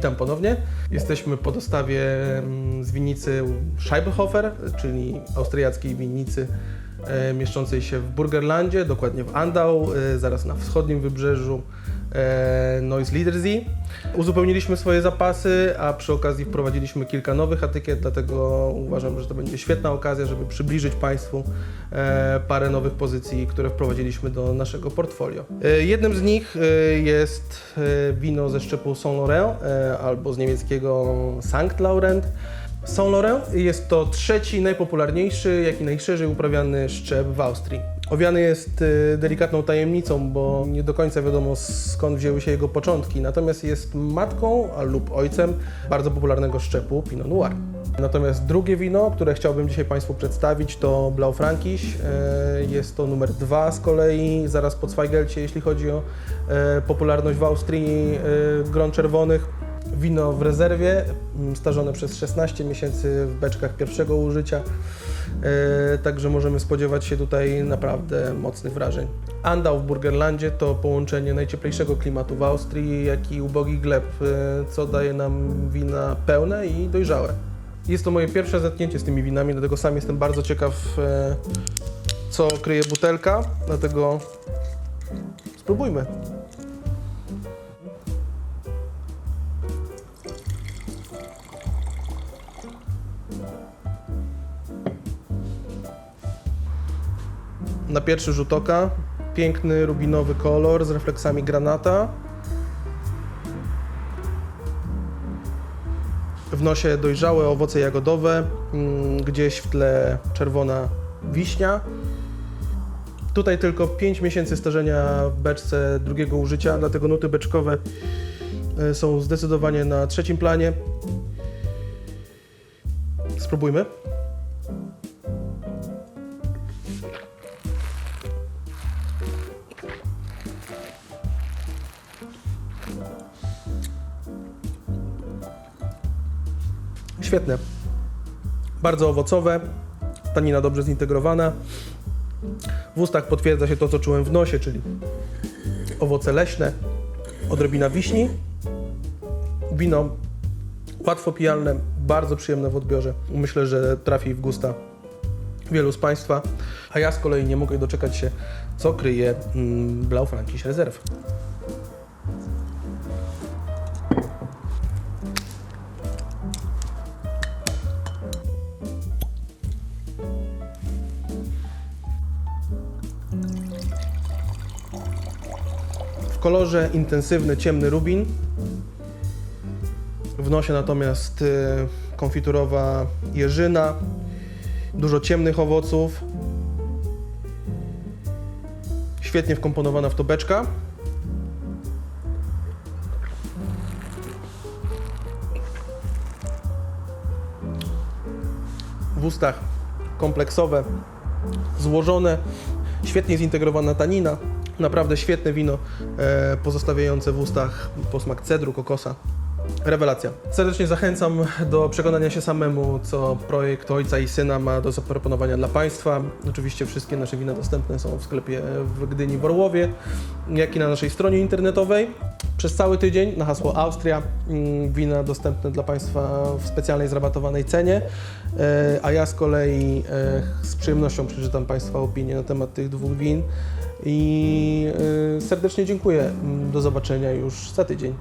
Witam ponownie. Jesteśmy po dostawie mm, z winnicy Scheibelhofer, czyli austriackiej winnicy e, mieszczącej się w Burgerlandzie, dokładnie w Andau, e, zaraz na wschodnim wybrzeżu e, Neuss-Liedersee. Uzupełniliśmy swoje zapasy, a przy okazji wprowadziliśmy kilka nowych etykiet, dlatego uważam, że to będzie świetna okazja, żeby przybliżyć Państwu e, parę nowych pozycji, które wprowadziliśmy do naszego portfolio. E, Jednym z nich jest wino ze szczepu Saint Laurent albo z niemieckiego Sankt Laurent. Saint Laurent jest to trzeci najpopularniejszy, jak i najszerzej uprawiany szczep w Austrii. Owiany jest y, delikatną tajemnicą, bo nie do końca wiadomo skąd wzięły się jego początki, natomiast jest matką lub ojcem bardzo popularnego szczepu Pinot Noir. Natomiast drugie wino, które chciałbym dzisiaj Państwu przedstawić to Blaufränkisch. E, Jest to numer dwa z kolei, zaraz po Zweigelcie, jeśli chodzi o e, popularność w Austrii e, gron czerwonych. Wino w rezerwie, mm, starzone przez 16 miesięcy w beczkach pierwszego użycia. E, Także możemy spodziewać się tutaj naprawdę mocnych wrażeń. Andau w Burgerlandzie to połączenie najcieplejszego klimatu w Austrii, jak i ubogich gleb, e, co daje nam wina pełne i dojrzałe. Jest to moje pierwsze zetknięcie z tymi winami, dlatego sam jestem bardzo ciekaw, e, co kryje butelka, dlatego spróbujmy. Na pierwszy rzut oka piękny rubinowy kolor z refleksami granata. W nosie dojrzałe owoce jagodowe, mm, gdzieś w tle czerwona wiśnia. Tutaj tylko 5 miesięcy starzenia w beczce drugiego użycia, dlatego nuty beczkowe e, są zdecydowanie na trzecim planie. Spróbujmy. Świetne. Bardzo owocowe, tanina dobrze zintegrowana. W ustach potwierdza się to, co czułem w nosie, czyli owoce leśne, odrobina wiśni. Wino łatwo pijalne, bardzo przyjemne w odbiorze. Myślę, że trafi w gusta wielu z Państwa. A ja z kolei nie mogę doczekać się, co kryje mm, Blaufränkisch Reserve. W kolorze intensywny, ciemny rubin. W nosie natomiast y, konfiturowa jeżyna, dużo ciemnych owoców. Świetnie wkomponowana w to beczka. W ustach kompleksowe, złożone, świetnie zintegrowana tanina. Naprawdę świetne wino, e, pozostawiające w ustach posmak cedru, kokosa. Rewelacja. Serdecznie zachęcam do przekonania się samemu, co projekt Ojca i Syna ma do zaproponowania dla Państwa. Oczywiście wszystkie nasze wina dostępne są w sklepie w Gdyni w Orłowie, jak i na naszej stronie internetowej. Przez cały tydzień na hasło Austria mm, wina dostępne dla Państwa w specjalnej zrabatowanej cenie, E, a ja z kolei e, z przyjemnością przeczytam Państwa opinię na temat tych dwóch win i e, serdecznie dziękuję. Do zobaczenia już za tydzień.